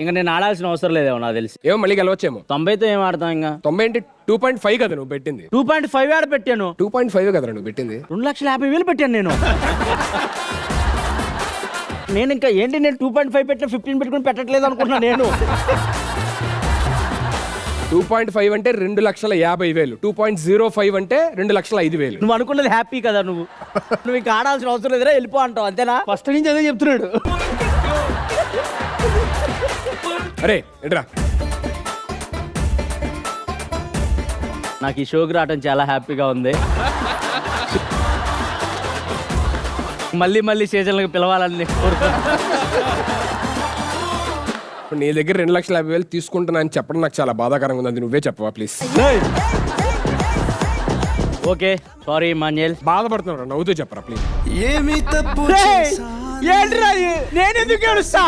ఇంకా నేను ఆడాల్సిన అవసరం లేదేమో నాకు తెలిసి. ఏమో మళ్ళీ గెలవచ్చేమో. తొంభైతో ఏం ఆడతాం ఇంకా? తొంభై అంటే టూ పాయింట్ ఫైవ్ కదా నువ్వు పెట్టింది. టూ పాయింట్ ఫైవ్ ఆడ పెట్టాను? టూ పాయింట్ ఫైవ్ కదా నువ్వు పెట్టింది. రెండు లక్షల యాభై వేలు పెట్టాను నేను. నేను ఇంకా ఏంటి నేను టూ పాయింట్ ఫైవ్ పెట్టిన ఫిఫ్టీన్ పెట్టుకుని పెట్టట్లేదు అనుకున్నా నేను. టూ పాయింట్ ఫైవ్ అంటే రెండు లక్షల యాభై వేలు. టూ పాయింట్ జీరో ఫైవ్ అంటే రెండు లక్షల ఐదు వేలు. నువ్వు అనుకున్నది హ్యాపీ కదా నువ్వు. నువ్వు ఇంకా ఆడాల్సిన అవసరం లేదురా వెళ్ళిపో అంటావు అంతేనా? ఫస్ట్ నుంచి అదే చెప్తున్నాడు. అరే ఏంట్రా నాకు ఈ షోకి రావడం చాలా హ్యాపీగా ఉంది. మళ్ళీ మళ్ళీ సీజన్లకు పిలవాలని. ఇప్పుడు నీ దగ్గర రెండు లక్షల యాభై వేలు తీసుకుంటున్నా అని చెప్పడం నాకు చాలా బాధాకరంగా ఉంది. అది నువ్వే చెప్పవా ప్లీజ్ ఓకే సారీ మాన్యల్. బాధపడుతున్నావు నవ్వుతూ చెప్పరా ప్లీజ్ ఏమి తప్పు ఏంట్రా నేను ఎందుకు ఏడుస్తా?